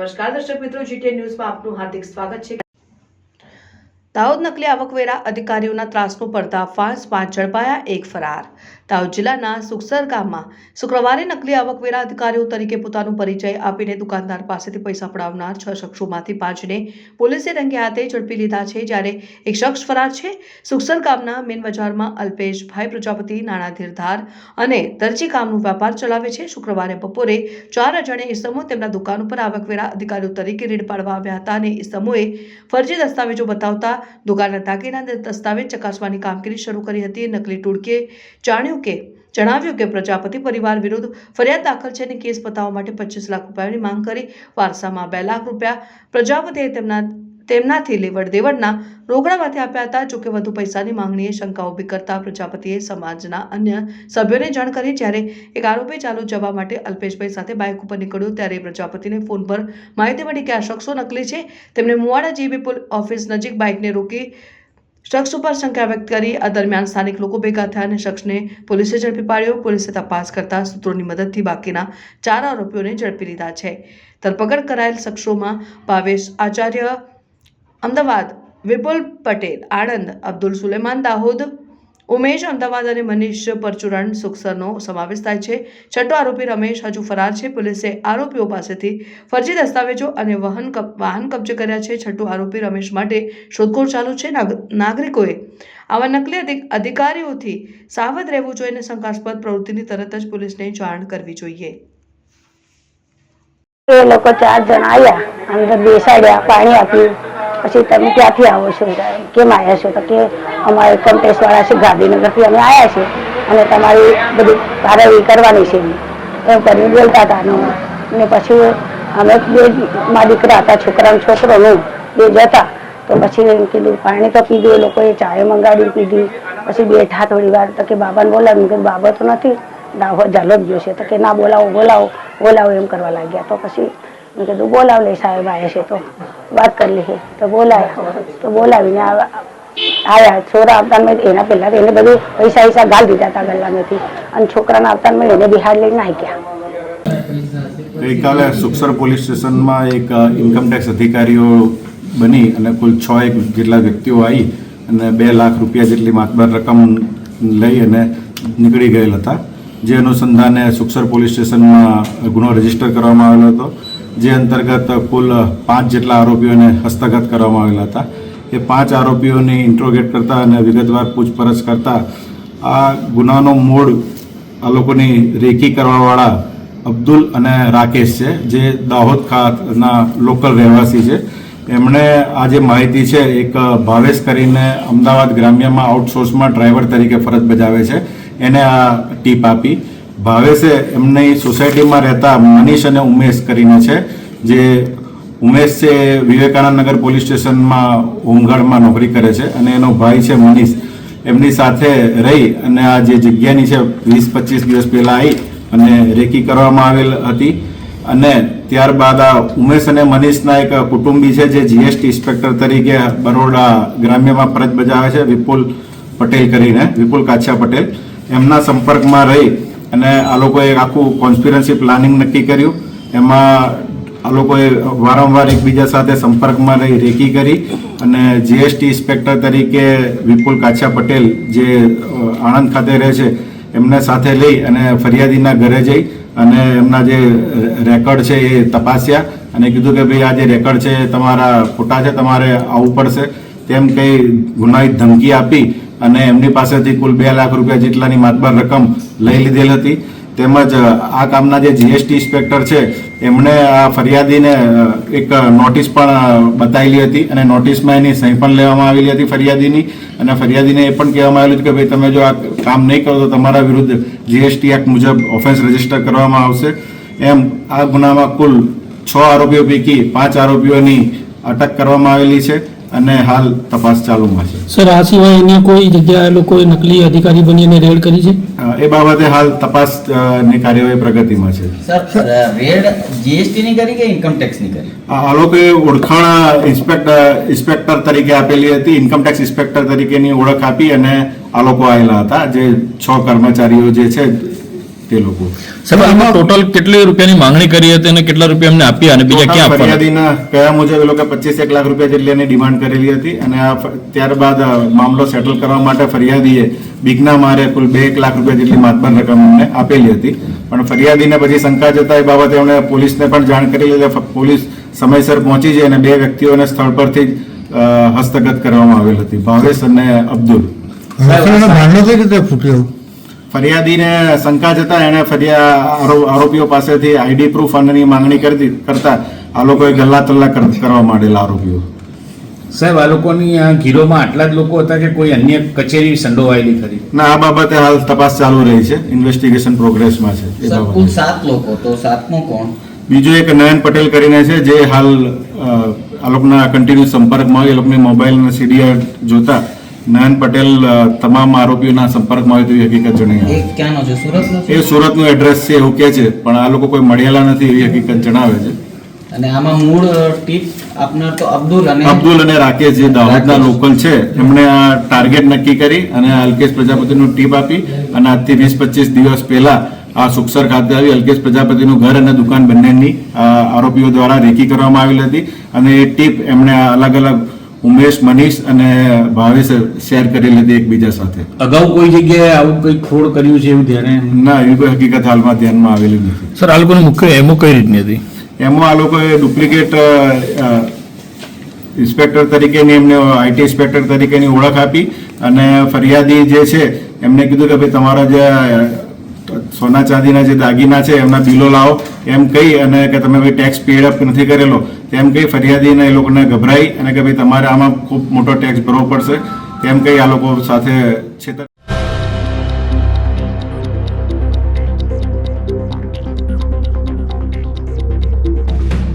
નમસ્કાર, દર્શક મિત્રો જીટીએ ન્યૂઝમાં આપનું હાર્દિક સ્વાગત છે. દાહોદ નકલી આવકવેરા અધિકારીઓના ત્રાસનો ફાંસ, પાંચ ઝડપાયા, એક ફરાર. દાહોદ જિલ્લાના સુખસર ગામમાં શુક્રવારે નકલી આવકવેરા અધિકારીઓ તરીકે પોતાનો પરિચય આપીને દુકાનદાર પાસેથી પૈસા પડાવનાર છ શખ્સોમાંથી પાંચને પોલીસે રંગે હાથે ઝડપી લીધા છે. જ્યારે એક શખ્સ ફરાર છે, સુખસર ગામના મેન બજારમાં અલ્પેશભાઈ પ્રજાપતિ, નાણા ધીરધાર અને દરજી કામનો વેપાર ચલાવે છે. શુક્રવારે બપોરે ચાર અજાણ્યા ઇસમો તેમના દુકાન ઉપર આવકવેરા અધિકારીઓ તરીકે રેડ પાડવા આવ્યા હતા અને ઇસમોએ ફરજી દસ્તાવેજો બતાવતા દુકાનના દાગીના દસ્તાવેજ ચકાસવાની કામગીરી શરૂ કરી હતી. નકલી ટોળકીએ જાણ્યું કે જણાવ્યું કે પ્રજાપતિ પરિવાર વિરુદ્ધ ફરિયાદ દાખલ છે અને કેસ પતાવવા માટે પચીસ લાખ રૂપિયાની માંગ કરી. વારસામાં બે લાખ રૂપિયા પ્રજાપતિએ તેમના તેમનાથી લેવડ દેવડના રોકડામાંથી આપ્યા હતા. જોકે વધુ પૈસાની માંગણીએ શંકા ઊભી કરતા પ્રજાપતિએ સમાજના અન્ય સભ્યોને જાણ કરી. જ્યારે એક આરોપી ચાલુ જવા માટે અલ્પેશભાઈ સાથે બાઇક ઉપર નીકળ્યો, ત્યારે પ્રજાપતિને ફોન પર માહિતી મળી કે આ શખ્સો નકલી છે. તેમણે મુવાડા જીબી પુલ ઓફિસ નજીક બાઇકને રોકી શખ્સ ઉપર શંકા વ્યક્ત કરી આ દરમિયાન સ્થાનિક લોકો ભેગા થયા અને શખ્સને પોલીસે ઝડપી પાડ્યો. પોલીસે તપાસ કરતા સૂત્રોની મદદથી બાકીના ચાર આરોપીઓને ઝડપી લીધા છે. ધરપકડ કરાયેલ શખ્સોમાં ભાવેશ આચાર્ય, અમદાવાદ, વિપુલ પટેલ, આણંદ, અબ્દુલ સુલેમાન દાહોદ ઉમેશ અમદાવાદ અને મનીષ પરચુરણ સુખસરનો સમાવેશ થાય છે. છઠ્ઠો આરોપી રમેશ હજુ ફરાર છે. પોલીસે આરોપીઓ પાસેથી ફરજી દસ્તાવેજો અને વાહન વાહન કબજે કર્યા છે. છઠ્ઠો આરોપી રમેશ માટે શોધખોળ ચાલુ છે. નાગરિકોએ આવા નકલી અધિકારીઓથી સાવધ રહેવું જોઈએ અને શંકાસ્પદ પ્રવૃત્તિની તરત જ પોલીસને જાણ કરવી જોઈએ. એ લોકો ચાર જણ આવ્યા અંદર બેસાડ્યા, પાણી આપ્યું. પછી તમે ક્યાંથી આવો છો? કેમ આવ્યા છો? તો કે અમારે કન્ટેસ્ટ વાળા છે, ગાંધીનગરથી અમે આવ્યા છે અને તમારી બધી કાર્યવાહી કરવાની છે. એમ કરીને બોલતા હતા ને પછી અમે બે મા દીકરા હતા, છોકરા છોકરો છોકરોનું બે જતા તો પછી એમ કીધું, પાણી તો પીધું. એ લોકોએ ચાય મંગાડી પીધી. પછી બેઠા થોડી વાર, તો કે બાબાને બોલાવ્યું. કે બાબા તો નથી. ડાહો જાલો ગયો છે. તો કે, ના, બોલાવો બોલાવો. બોલાવો એમ કરવા લાગ્યા. તો પછી મેં કીધું, બોલાવ લે સાહેબ આવ્યા છે. તો વાત કરી લઈએ તો બોલાય. તો બોલાવીને આવ્યા. છોરા આવતાને એના પહેલા એને બધું પૈસા પૈસા ગાલ દીધા હતા ગલ્લામાંથી અને છોકરાના આવતાને એને બિહાર લઈને ગયા ગઈકાલે સુખસર પોલીસ સ્ટેશનમાં એક ઇન્કમટેક્સ અધિકારીઓ બની અને કુલ છ એક જેટલા વ્યક્તિઓ આવી અને બે લાખ રૂપિયા જેટલી માતબાર રકમ લઈ અને નીકળી ગયેલ હતા. જે અનુસંધાને સુખસર પોલીસ સ્ટેશનમાં ગુનો રજિસ્ટર કરવામાં આવેલો હતો. જે અંતર્ગત કુલ પાંચ જેટલા આરોપીઓને હસ્તગત કરવામાં આવેલા હતા. એ પાંચ આરોપીઓની ઇન્ટ્રોગેટ કરતા અને વિગતવાર પૂછપરછ કરતા આ ગુનાનો મૂળ આ લોકોની રેકી કરવાવાળા અબ્દુલ અને રાકેશ છે, જે દાહોદ ખાતના લોકલ રહેવાસી છે. એમણે આ જે માહિતી છે, એક ભાવેશ કરીને અમદાવાદ ગ્રામ્યમાં આઉટસોર્સમાં ડ્રાઈવર તરીકે ફરજ બજાવે છે. એને આ ટીપ આપી. ભાવેશે એમની સોસાયટીમાં રહેતા મનીષ અને ઉમેશ કરીને છે, જે ઉમેશ છે વિવેકાનંદ નગર પોલીસ સ્ટેશનમાં હોમગાર્ડમાં નોકરી કરે છે અને એનો ભાઈ છે મનીષ. એમની સાથે રહી અને આ જે જગ્યાની છે, વીસ પચીસ દિવસ પહેલાં આવી અને રેકી કરવામાં આવેલ હતી. અને ત્યારબાદ આ ઉમેશ અને મનીષના એક કુટુંબી છે, જે જીએસટી ઇન્સ્પેક્ટર તરીકે બરોડા ગ્રામ્યમાં ફરજ બજાવે છે, વિપુલ પટેલ કરીને, વિપુલ કાછા પટેલ. એમના સંપર્કમાં રહી અને આ લોકોએ આખું કોન્સ્પિરન્સી પ્લાનિંગ નક્કી કર્યું. એમાં આ લોકોએ વારંવાર એકબીજા સાથે સંપર્કમાં રહી, રેકી કરી અને જીએસટી ઇન્સ્પેક્ટર તરીકે વિપુલ કાછા પટેલ જે આણંદ ખાતે રહે છે, એમને સાથે લઈ અને ફરિયાદીના ઘરે જઈ અને એમના જે રેકોર્ડ છે એ તપાસ્યા અને કીધું કે ભાઈ આ જે રેકોર્ડ છે તમારા ખોટા છે, તમારે આવવું પડશે. તેમ કંઈ ગુનાહિત ધમકી આપી અને એમની પાસેથી કુલ બે લાખ રૂપિયા જેટલાની માતબાર રકમ લઈ લીધેલ હતી. તેમજ આ કામના જે જીએસટી ઇન્સ્પેક્ટર છે, એમણે આ ફરિયાદીને એક નોટિસ પણ બતાવેલી હતી અને નોટિસમાં એની સહી પણ લેવામાં આવેલી હતી ફરિયાદીની. અને ફરિયાદીને એ પણ કહેવામાં આવેલું કે, ભાઈ, તમે જો આ કામ નહીં કરો તો તમારા વિરુદ્ધ જીએસટી એક્ટ મુજબ ઓફેન્સ રજિસ્ટર કરવામાં આવશે. એમ, આ ગુનામાં કુલ છ આરોપીઓ પૈકી પાંચ આરોપીઓની અટક કરવામાં આવેલી છે અને હાલ તપાસ ચાલુમાં છે. સર આ સિવાય અન્ય કોઈ જગ્યાએ લોકોએ નકલી અધિકારી બની અને રેડ કરી છે? એ બાબતે હાલ તપાસની કાર્યવાહી પ્રગતિમાં છે. સર રેડ જીએસટી ની કરી કે ઇન્કમ ટેક્સની કરી આ લોકોએ ઓળખાણ ઇન્સ્પેક્ટર ઇન્સ્પેક્ટર તરીકે આપેલી હતી ઇન્કમટેક્સ ઇન્સ્પેક્ટર તરીકેની ઓળખ આપી અને આ લોકો આવેલા હતા. જે છ કર્મચારીઓ જે છે તે લોકો. સાહેબ આમાં ટોટલ કેટલી રૂપિયાની માંગણી કરી હતી અને કેટલા રૂપિયા એમને આપ્યા અને બીજા ક્યાં આપવાના? ફરિયાદીના કયા મુજબ એ લોકો પચીસ એક લાખ રૂપિયા જેટલી એની ડિમાન્ડ કરેલી હતી અને આ ત્યારબાદ મામલો સેટલ કરવા માટે ફરિયાદીએ બીકના મારે કુલ બે એક લાખ રૂપિયા જેટલી માતબર રકમ અમને આપેલી હતી. પણ ફરિયાદીને પછી શંકા જતા એ બાબતે એમણે પોલીસને પણ જાણ કરેલી એટલે પોલીસ સમયસર પહોંચી જાય અને બે વ્યક્તિઓને સ્થળ પરથી જ હસ્તગત કરવામાં આવેલ હતી. ભાવેશ અને અબ્દુલ. ભાંડો કઈ રીતે ફૂટ્યો ફરિયાદીને શંકા જતા એણે ફરિયા આરો- આરોપીઓ પાસેથી આઈડી પ્રૂફ ફંડની માંગણી કરતી કરતા આ લોકોએ ગલ્લા તલ્લા કર- કરવા માંડેલા આરોપીઓ. સાહેબ આ લોકોની આ ગીરોમાં આટલા જ લોકો હતા કે કોઈ અન્ય કચેરી સંડોવાયેલી ખરી? ના આ બાબતે હાલ તપાસ ચાલુ રહી છે. ઇન્વેસ્ટિગેશન પ્રોગ્રેસમાં છે. કુલ સાત લોકો તો સાતમો કોણ? બીજું એક નયન પટેલ કરીને છે જે હાલ આ લોકોના કન્ટિન્યુ સંપર્કમાં એ લોકોની મોબાઈલ અને સીડીઆર જોતા નયન પટેલ તમામ આરોપીઓના સંપર્કમાં હોય તેવી હકીકત જણાવી એ ક્યાંનો છે? સુરતનો એ સુરતનું એડ્રેસ છે એવું કહે છે પણ આ લોકો કોઈ મળેલા નથી એવી હકીકત જણાવે છે. અને આમાં મૂળ ટીપ આપનાર તો અબ્દુલ અને અબ્દુલ અને રાકેશ જે દાહોદના લોકલ છે એમણે આ ટાર્ગેટ નક્કી કરી અને અલ્કેશ પ્રજાપતિનું ટીપ આપી અને આજથી વીસ પચીસ દિવસ પહેલા આ સુખસર ખાતે આવી અલ્કેશ પ્રજાપતિનું ઘર અને દુકાન બંનેની આરોપીઓ દ્વારા રેકી કરવામાં આવેલી હતી અને એ ટીપ એમણે આ અલગ અલગ ઉમેશ મનીષ અને ભાવેશ શેર કરેલી હતી એકબીજા સાથે. અગાઉ કોઈ જગ્યાએ આવું કંઈ ખોડ કર્યું છે એવું ધ્યાને? ના એવી કોઈ હકીકત હાલમાં ધ્યાનમાં આવેલી નથી. સર આ લોકોની મુખ્ય એમો કઈ રીતની હતી? એમાં આ લોકોએ ડુપ્લિકેટ ઇન્સ્પેક્ટર તરીકેની એમને આઈટી ઇન્સ્પેક્ટર તરીકેની ઓળખ આપી અને ફરિયાદી જે છે એમને કીધું કે ભાઈ તમારા જે સોના ચાંદીના જે દાગીના છે એમના બિલો લાવો. એમ કહી અને કે તમે ભાઈ ટેક્સ પેડ અપ નથી કરેલો. તેમ કહી ફરિયાદીને એ લોકોને ગભરાઈ અને કે ભાઈ તમારે આમાં ખૂબ મોટો ટેક્સ ભરવો પડશે, તેમ કહી આ લોકો સાથે છેતર